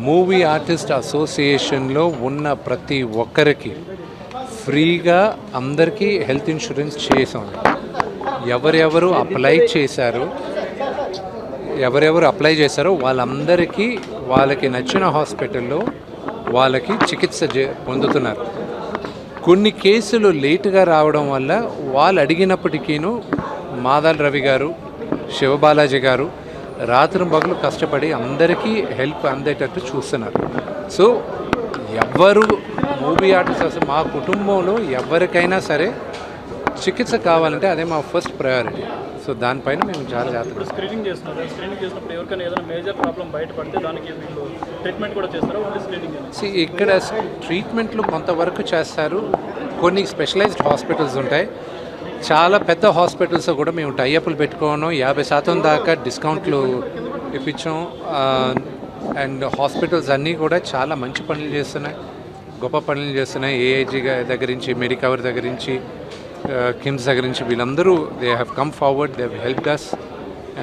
Movie artist అసోసియేషన్లో ఉన్న ప్రతి ఒక్కరికి ఫ్రీగా అందరికీ హెల్త్ ఇన్సూరెన్స్ చేసాం. ఎవరెవరు అప్లై చేశారు ఎవరెవరు అప్లై చేశారో వాళ్ళందరికీ వాళ్ళకి నచ్చిన హాస్పిటల్లో వాళ్ళకి చికిత్స చే- పొందుతున్నారు. కొన్ని కేసులు లేటుగా రావడం వల్ల వాళ్ళు అడిగినప్పటికీను మాదాల్ రవి గారు శివబాలాజీ గారు రాత్రి పగలు కష్టపడి అందరికీ హెల్ప్ అందేటట్టు చూస్తున్నారు. సో ఎవ్వరు మూవీ ఆర్టిస్ట్ అసలు మా కుటుంబంలో ఎవరికైనా సరే చికిత్స కావాలంటే అదే మా ఫస్ట్ ప్రయారిటీ. సో దానిపైన మేము చాలా జాగ్రత్త స్క్రీనింగ్ చేస్తున్నారు. స్క్రీనింగ్ చేసినప్పుడు ఎవరికైనా ఏదైనా మేజర్ ప్రాబ్లం బయటపడితే దానికి వీళ్ళు ట్రీట్మెంట్ కూడా చేస్తారా? ఓన్లీ స్క్రీనింగ్ ఇక్కడ ట్రీట్మెంట్లు కొంతవరకు చేస్తారు. కొన్ని స్పెషలైజ్డ్ హాస్పిటల్స్ ఉంటాయి. చాలా పెద్ద హాస్పిటల్స్ కూడా మేము టైఅప్లు పెట్టుకోను. యాభై శాతం దాకా డిస్కౌంట్లు ఇప్పించాం. అండ్ హాస్పిటల్స్ అన్నీ కూడా చాలా మంచి పనులు చేస్తున్నాయి. గొప్ప పనులు చేస్తున్నాయి. ఏఐజీ దగ్గర నుంచి మెడికవర్ దగ్గర నుంచి కిమ్స్ దగ్గర నుంచి వీళ్ళందరూ they have come forward they help us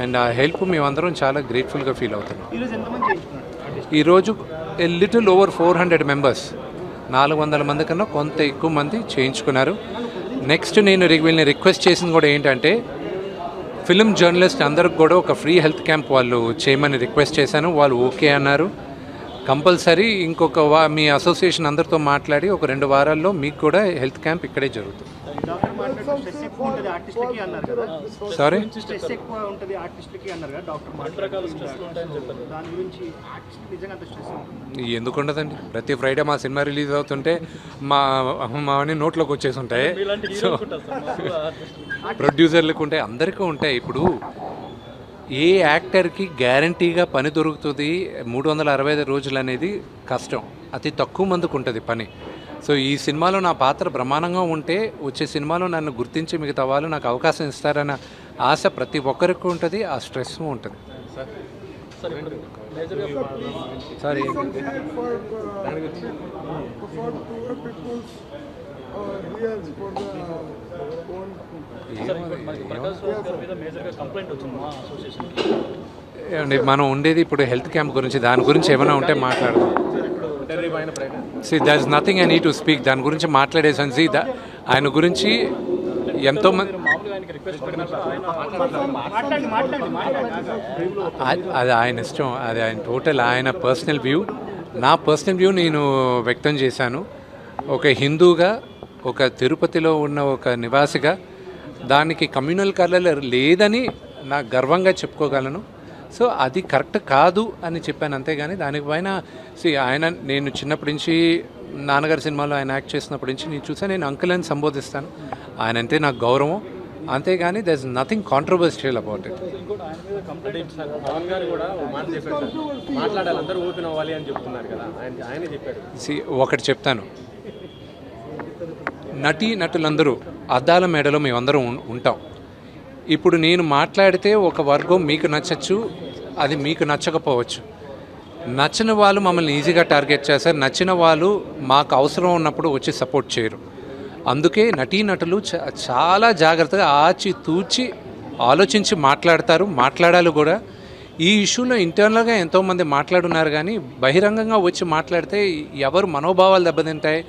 and ఆ హెల్ప్ మేమందరం చాలా గ్రేట్ఫుల్గా ఫీల్ అవుతున్నాం. ఈరోజు ఈరోజు little over four hundred members నాలుగు వందల మంది కన్నా కొంత ఎక్కువ మంది చేయించుకున్నారు. నెక్స్ట్ నేను వీళ్ళని రిక్వెస్ట్ చేసింది కూడా ఏంటంటే ఫిలిం జర్నలిస్ట్ అందరికి కూడా ఒక ఫ్రీ హెల్త్ క్యాంప్ వాళ్ళు చేయమని రిక్వెస్ట్ చేశాను వాళ్ళు ఓకే అన్నారు. కంపల్సరీ ఇంకొక వా మీ అసోసియేషన్ అందరితో మాట్లాడి ఒక రెండు వారాల్లో మీకు కూడా హెల్త్ క్యాంప్ ఇక్కడే జరుగుతుంది. సారీ ఎందుకు ఉండదండి? ప్రతి ఫ్రైడే మా సినిమా రిలీజ్ అవుతుంటే మా మా అన్ని నోట్లోకి వచ్చేసి ఉంటాయి. సో. ప్రొడ్యూసర్లకు ఉంటాయి అందరికీ ఉంటాయి. ఇప్పుడు ఏ యాక్టర్కి గ్యారంటీగా పని దొరుకుతుంది మూడు వందల అరవై ఐదు రోజులు అనేది కష్టం. అతి తక్కువ మందికి ఉంటుంది పని. సో ఈ సినిమాలో నా పాత్ర బ్రహ్మాండంగా ఉంటే వచ్చే సినిమాలో నన్ను గుర్తించి మిగతా వాళ్ళు నాకు అవకాశం ఇస్తారన్న ఆశ ప్రతి ఒక్కరికి ఉంటుంది ఆ స్ట్రెస్ ఉంటుంది. సార్ ఏమండి మనం ఉండేది ఇప్పుడు హెల్త్ క్యాంప్ గురించి దాని గురించి ఏమైనా ఉంటే మాట్లాడదాం. See there is nothing I need to speak దాని గురించి మాట్లాడేసాను సి ఆయన గురించి ఎంతో మంది అది- అది ఆయన ఇష్టం. అది ఆయన టోటల్ ఆయన పర్సనల్ వ్యూ నా పర్సనల్ వ్యూ నేను వ్యక్తం చేశాను. ఒక హిందూగా ఒక తిరుపతిలో ఉన్న ఒక నివాసిగా దానికి కమ్యూనల్ కలర్ లేదని నా గర్వంగా చెప్పుకోగలను. సో అది కరెక్ట్ కాదు అని చెప్పాను అంతేగాని దానిపైన సి ఆయన నేను చిన్నప్పటి నుంచి నాన్నగారి సినిమాలో ఆయన యాక్ట్ చేసినప్పటి నుంచి నేను చూసాను నేను అంకుల్ అని సంబోధిస్తాను. ఆయన అంటే నాకు గౌరవం. అంతేగాని there is nothing controversial about it ఒకటి చెప్తాను. నటీ నటులందరూ అద్దాల మేడలో మేమందరం ఉంటాం. ఇప్పుడు నేను మాట్లాడితే ఒక వర్గం మీకు నచ్చచ్చు అది మీకు నచ్చకపోవచ్చు. నచ్చని వాళ్ళు మమ్మల్ని ఈజీగా టార్గెట్ చేస్తారు. నచ్చిన వాళ్ళు మాకు అవసరం ఉన్నప్పుడు వచ్చి సపోర్ట్ చేయరు. అందుకే నటీనటులు చ- చాలా జాగ్రత్తగా ఆచి తూచి ఆలోచించి మాట్లాడతారు. మాట్లాడాలి కూడా. ఈ ఇష్యూలో ఇంటర్నల్గా ఎంతోమంది మాట్లాడున్నారు కానీ బహిరంగంగా వచ్చి మాట్లాడితే ఎవరు మనోభావాలు దెబ్బతింటాయి?